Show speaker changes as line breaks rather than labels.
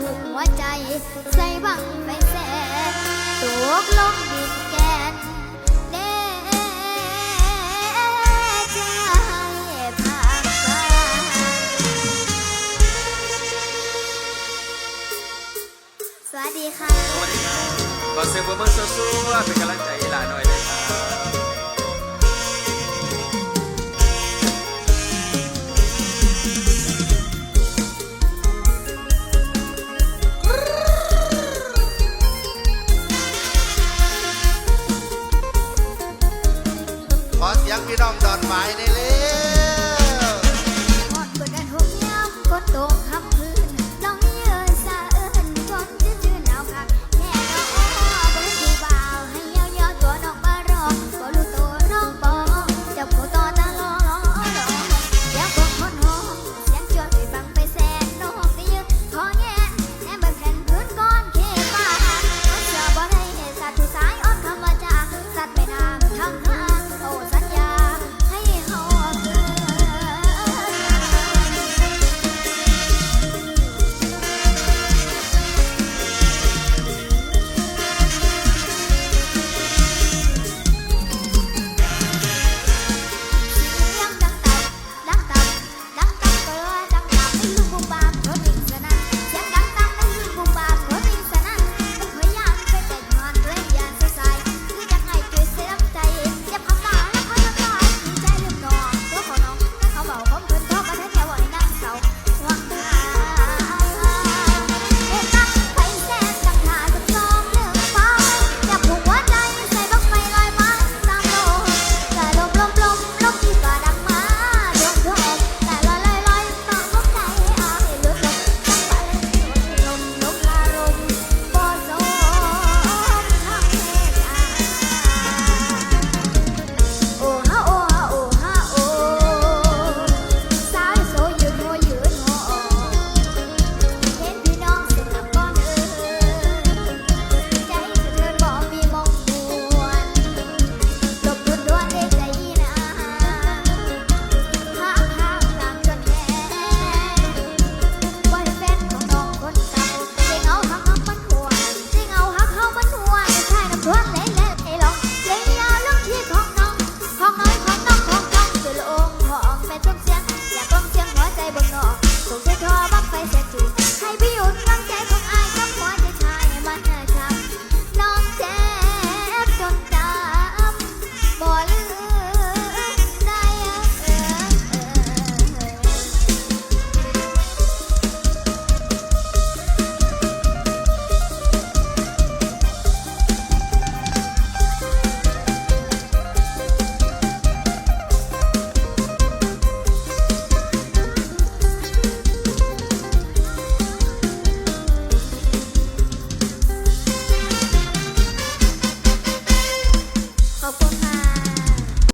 อยากหัวใจ ใส่บังไปแสนตกลงดินแกนเด้ใจผ่านไปสวัสดีค่ะ สวัสดี
ครับขอเสียงปรบมือสู้ๆเป็นกำลังใจให้ลาหน่อยเลยครับ
ักพี่น้องดอนหมายในเล่